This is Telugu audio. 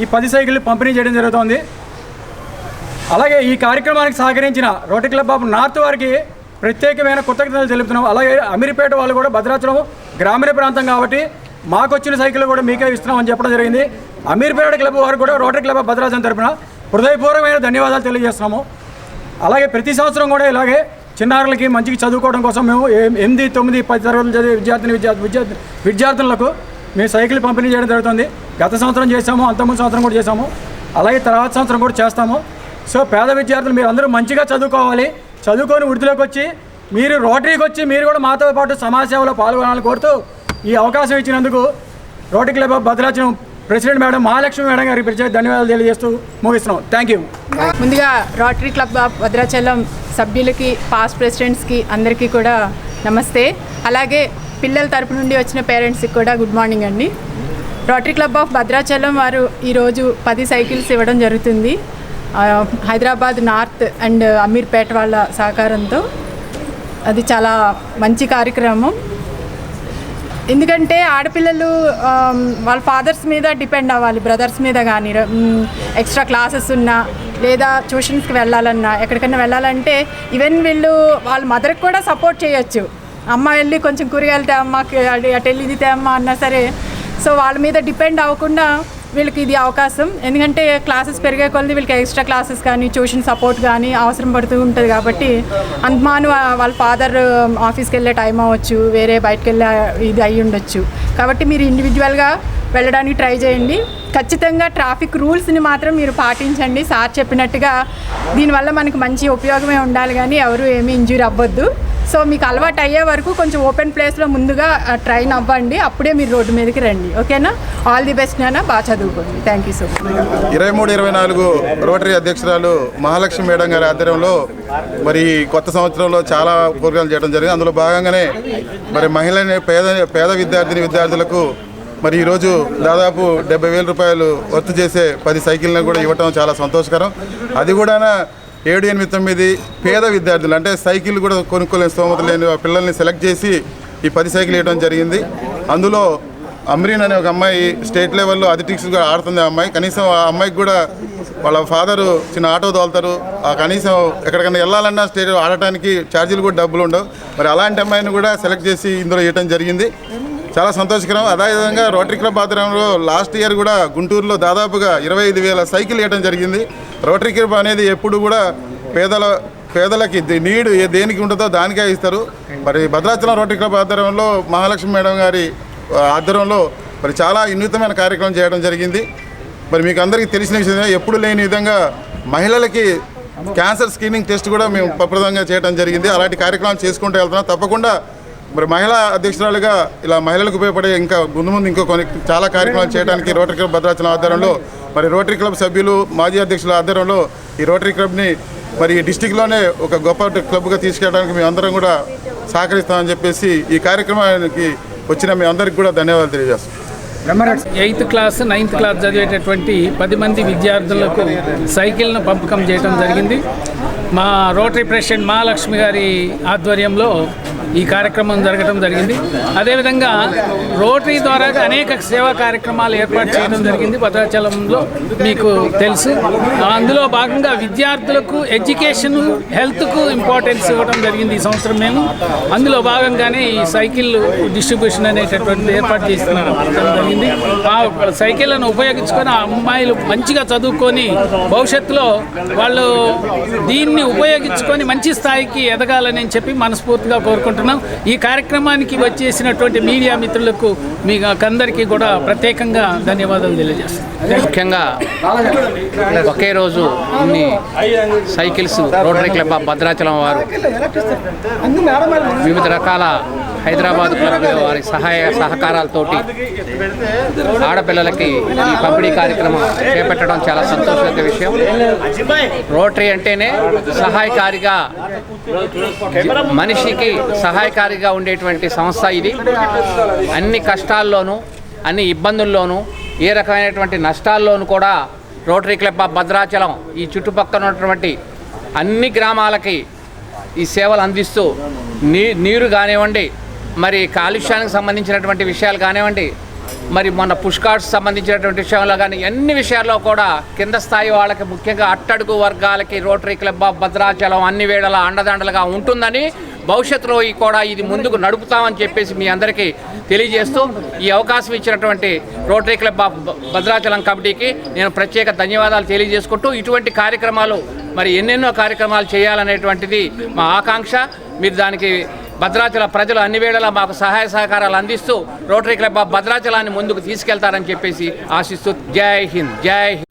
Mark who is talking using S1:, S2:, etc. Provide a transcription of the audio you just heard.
S1: ఈ పది సైకిళ్ళు పంపిణీ చేయడం జరుగుతోంది. అలాగే ఈ కార్యక్రమానికి సహకరించిన రోటరీ క్లబ్ ఆఫ్ నార్త్ వారికి ప్రత్యేకమైన కృతజ్ఞతలు తెలుపుతున్నాం. అలాగే అమీర్పేట వాళ్ళు కూడా భద్రాచలం గ్రామీణ ప్రాంతం కాబట్టి మాకు వచ్చిన సైకిల్ కూడా మీకే ఇస్తున్నామని చెప్పడం జరిగింది. అమీర్పేట క్లబ్ వారు కూడా రోటరీ క్లబ్ ఆఫ్ భద్రాచలం తరపున హృదయపూర్వకమైన ధన్యవాదాలు తెలియజేస్తున్నాము. అలాగే ప్రతి సంవత్సరం కూడా ఇలాగే చిన్నారులకి మంచిగా చదువుకోవడం కోసం మేము ఎనిమిది తొమ్మిది పది తరగతులు చదివే విద్యార్థిని విద్యార్థి విద్యార్థి విద్యార్థులకు మేము సైకిల్ పంపిణీ చేయడం జరుగుతుంది. గత సంవత్సరం చేసాము అంతకుముందు సంవత్సరం కూడా చేసాము అలాగే తర్వాత సంవత్సరం కూడా చేస్తాము. సో పేద విద్యార్థులు మీరు అందరూ మంచిగా చదువుకోవాలి. చదువుకొని వృద్ధిలోకి వచ్చి మీరు రోటరీకి వచ్చి మీరు కూడా మాతో పాటు సమాజ సేవలో పాల్గొనాలని కోరుతూ ఈ అవకాశం ఇచ్చినందుకు Rotary club of Bhadrachalam president madam Mahalakshmi madam గారికి ప్రత్యేక ధన్యవాదాలు తెలియజేస్తూ ముగిస్తున్నాం. Thank you.
S2: ముందుగా రోటరీ క్లబ్ ఆఫ్ భద్రాచలం సభ్యులకి పాస్ట్ ప్రెసిడెంట్స్కి అందరికీ కూడా నమస్తే. అలాగే పిల్లల తరపు నుండి వచ్చిన పేరెంట్స్కి కూడా గుడ్ మార్నింగ్ అండి. రోటరీ క్లబ్ ఆఫ్ భద్రాచలం వారు ఈరోజు పది సైకిల్స్ ఇవ్వడం జరుగుతుంది. హైదరాబాద్ నార్త్ అండ్ అమీర్పేట వాళ్ళ సహకారంతో అది చాలా మంచి కార్యక్రమం. ఎందుకంటే ఆడపిల్లలు వాళ్ళ ఫాదర్స్ మీద డిపెండ్ అవ్వాలి బ్రదర్స్ మీద కానీ ఎక్స్ట్రా క్లాసెస్ ఉన్నా లేదా ట్యూషన్స్కి వెళ్ళాలన్నా ఎక్కడికైనా వెళ్ళాలంటే ఈవెన్ వీళ్ళు వాళ్ళ మదర్కి కూడా సపోర్ట్ చేయొచ్చు. అమ్మ వెళ్ళి కొంచెం కూరగాయలు తే అమ్మకి అటు వెళ్ళి ఇది అమ్మ అన్నా సరే. సో వాళ్ళ మీద డిపెండ్ అవ్వకుండా వీళ్ళకి ఇది అవకాశం. ఎందుకంటే క్లాసెస్ పెరిగే కొలది వీళ్ళకి ఎక్స్ట్రా క్లాసెస్ కానీ ట్యూషన్ సపోర్ట్ కానీ అవసరం పడుతూ ఉంటుంది కాబట్టి అంతమాను వాళ్ళ ఫాదర్ ఆఫీస్కి వెళ్ళే టైం అవ్వచ్చు వేరే బయటకు వెళ్ళే ఇది అయి ఉండొచ్చు. కాబట్టి మీరు ఇండివిజువల్గా వెళ్ళడానికి ట్రై చేయండి. ఖచ్చితంగా ట్రాఫిక్ రూల్స్ని మాత్రం మీరు పాటించండి. సార్ చెప్పినట్టుగా దీనివల్ల మనకు మంచి ఉపయోగమే ఉండాలి కానీ ఎవరు ఏమీ ఇంజూరీ అవ్వద్దు. సో మీకు అలవాటు అయ్యే వరకు కొంచెం ఓపెన్ ప్లేస్లో ముందుగా ట్రైన్ అవ్వండి. అప్పుడే మీరు రోడ్డు మీదకి రండి. ఓకేనా? ఆల్ ది బెస్ట్ నాన్న. బాగా చదువుకోండి. Thank you so much.
S3: ఇరవై మూడు ఇరవై నాలుగు రోటరీ అధ్యక్షురాలు మహాలక్ష్మి మేడం గారి ఆధ్వర్యంలో మరి కొత్త సంవత్సరంలో చాలా ప్రోగ్రాంలు చేయడం జరిగింది. అందులో భాగంగానే మరి మహిళని పేద పేద విద్యార్థిని విద్యార్థులకు మరి ఈరోజు దాదాపు డెబ్బై వేల రూపాయలు వర్త్ చేసే పది సైకిళ్ళను కూడా ఇవ్వటం చాలా సంతోషకరం. అది కూడా ఏడు ఎనిమిది తొమ్మిది పేద విద్యార్థులు అంటే సైకిల్ కూడా కొనుక్కోలేని స్తోమత లేని పిల్లల్ని సెలెక్ట్ చేసి ఈ పది సైకిల్ ఇవ్వడం జరిగింది. అందులో అమ్రీన్ అనే ఒక అమ్మాయి స్టేట్ లెవెల్లో అథ్లెటిక్స్గా ఆడుతుంది ఆ అమ్మాయి. కనీసం ఆ అమ్మాయికి కూడా వాళ్ళ ఫాదరు చిన్న ఆటో తోలుతారు. ఆ కనీసం ఎక్కడికైనా వెళ్ళాలన్నా స్టేట్ ఆడటానికి ఛార్జీలు కూడా డబ్బులు ఉండవు. మరి అలాంటి అమ్మాయిని కూడా సెలెక్ట్ చేసి ఇందులో ఇవ్వడం జరిగింది. చాలా సంతోషకరం. అదేవిధంగా రోటరీ క్లబ్ ఆధ్వర్యంలో లాస్ట్ ఇయర్ కూడా గుంటూరులో దాదాపుగా ఇరవై ఐదు వేల సైకిల్ ఇవ్వడం జరిగింది. రోటరీ క్లబ్ అనేది ఎప్పుడు కూడా పేదల పేదలకి ది- నీడు దేనికి ఉంటుందో దానికే ఇస్తారు. మరి భద్రాచలం రోటరీ క్లబ్ ఆధ్వర్యంలో మహాలక్ష్మి మేడం గారి ఆధ్వర్యంలో మరి చాలా వినూతమైన కార్యక్రమం చేయడం జరిగింది. మరి మీకు అందరికీ తెలిసిన విషయం ఎప్పుడు లేని విధంగా మహిళలకి క్యాన్సర్ స్క్రీనింగ్ టెస్ట్ కూడా మేము ప్రప్రదంగా చేయడం జరిగింది. అలాంటి కార్యక్రమాలు చేసుకుంటూ వెళ్తున్నాం. తప్పకుండా మరి మహిళా అధ్యక్షురాలుగా ఇలా మహిళలకు ఉపయోగపడే ఇంకా ముందు ముందు ఇంకో కొన్ని చాలా కార్యక్రమాలు చేయడానికి రోటరీ క్లబ్ భద్రాచలం ఆధ్వర్యంలో మరి రోటరీ క్లబ్ సభ్యులు మాజీ అధ్యక్షుల ఆధ్వర్యంలో ఈ రోటరీ క్లబ్ని మరి ఈ డిస్టిక్లోనే ఒక గొప్ప క్లబ్గా తీసుకెళ్ళడానికి మేము అందరం కూడా సహకరిస్తామని చెప్పేసి ఈ కార్యక్రమానికి వచ్చిన మీ అందరికి కూడా ధన్యవాదాలు తెలియజేస్తాం
S4: ఎయిత్ క్లాస్ నైన్త్ క్లాస్ చదివేటటువంటి పది మంది విద్యార్థులకు సైకిల్ను పంపకం చేయడం జరిగింది. మా రోటరీ ప్రెసిడెంట్ మహాలక్ష్మి గారి ఆధ్వర్యంలో ఈ కార్యక్రమం జరగడం జరిగింది. అదేవిధంగా రోటరీ ద్వారా అనేక సేవా కార్యక్రమాలు ఏర్పాటు చేయడం జరిగింది. భద్రాచలంలో మీకు తెలుసు. అందులో భాగంగా విద్యార్థులకు ఎడ్యుకేషన్ హెల్త్కు ఇంపార్టెన్స్ ఇవ్వడం జరిగింది ఈ సంవత్సరం మేము. అందులో భాగంగానే ఈ సైకిల్ డిస్ట్రిబ్యూషన్ అనేటటువంటిది ఏర్పాటు చేస్తున్నాం జరిగింది. ఆ సైకిళ్ళను ఉపయోగించుకొని ఆ అమ్మాయిలు మంచిగా చదువుకొని భవిష్యత్తులో వాళ్ళు దీన్ని ఉపయోగించుకొని మంచి స్థాయికి ఎదగాలని చెప్పి మనస్ఫూర్తిగా కోరుకుంటున్నాం. ఈ కార్యక్రమానికి వచ్చేసినటువంటి మీడియా మిత్రులకు మీకు అందరికీ కూడా ప్రత్యేకంగా ధన్యవాదాలు తెలియజేస్తాను
S5: ముఖ్యంగా ఒకే రోజు ఇన్ని సైకిల్స్ రోటరీ క్లబ్ భద్రాచలం వారు వివిధ రకాల హైదరాబాద్ క్లబ్ వారి సహాయ సహకారాలతోటి ఆడపిల్లలకి ఈ పంపిణీ కార్యక్రమం చేపట్టడం చాలా సంతోషకర విషయం. రోటరీ అంటేనే సహాయకారిగా మనిషికి సహాయకారిగా ఉండేటువంటి సంస్థ ఇది. అన్ని కష్టాల్లోనూ అన్ని ఇబ్బందుల్లోనూ ఏ రకమైనటువంటి నష్టాల్లోనూ కూడా రోటరీ క్లబ్ ఆఫ్ భద్రాచలం ఈ చుట్టుపక్కల ఉన్నటువంటి అన్ని గ్రామాలకి ఈ సేవలు అందిస్తూ నీ నీరు కానివ్వండి మరి కాలుష్యానికి సంబంధించినటువంటి విషయాలు కానివ్వండి మరి మన పుష్కార్స్ సంబంధించినటువంటి విషయంలో కానీ అన్ని విషయాల్లో కూడా కింద స్థాయి వాళ్ళకి ముఖ్యంగా అట్టడుగు వర్గాలకి రోటరీ క్లబ్ ఆఫ్ భద్రాచలం అన్ని వేళల అండదండలుగా ఉంటుందని భవిష్యత్తులో ఈ కూడా ఇది ముందుకు నడుపుతామని చెప్పేసి మీ అందరికీ తెలియజేస్తూ ఈ అవకాశం ఇచ్చినటువంటి రోటరీ క్లబ్ ఆఫ్ భద్రాచలం కమిటీకి నేను ప్రత్యేక ధన్యవాదాలు తెలియజేసుకుంటూ ఇటువంటి కార్యక్రమాలు మరి ఎన్నెన్నో కార్యక్రమాలు చేయాలనేటువంటిది మా ఆకాంక్ష. మీరు దానికి భద్రాచల ప్రజలు అన్ని వేళలా మాకు సహాయ సహకారాలు అందిస్తూ రోటరీ క్లబ్ ఆఫ్ భద్రాచలాన్ని ముందుకు తీసుకెళ్తారని చెప్పేసి ఆశిస్తూ జై హింద్ జై హింద్.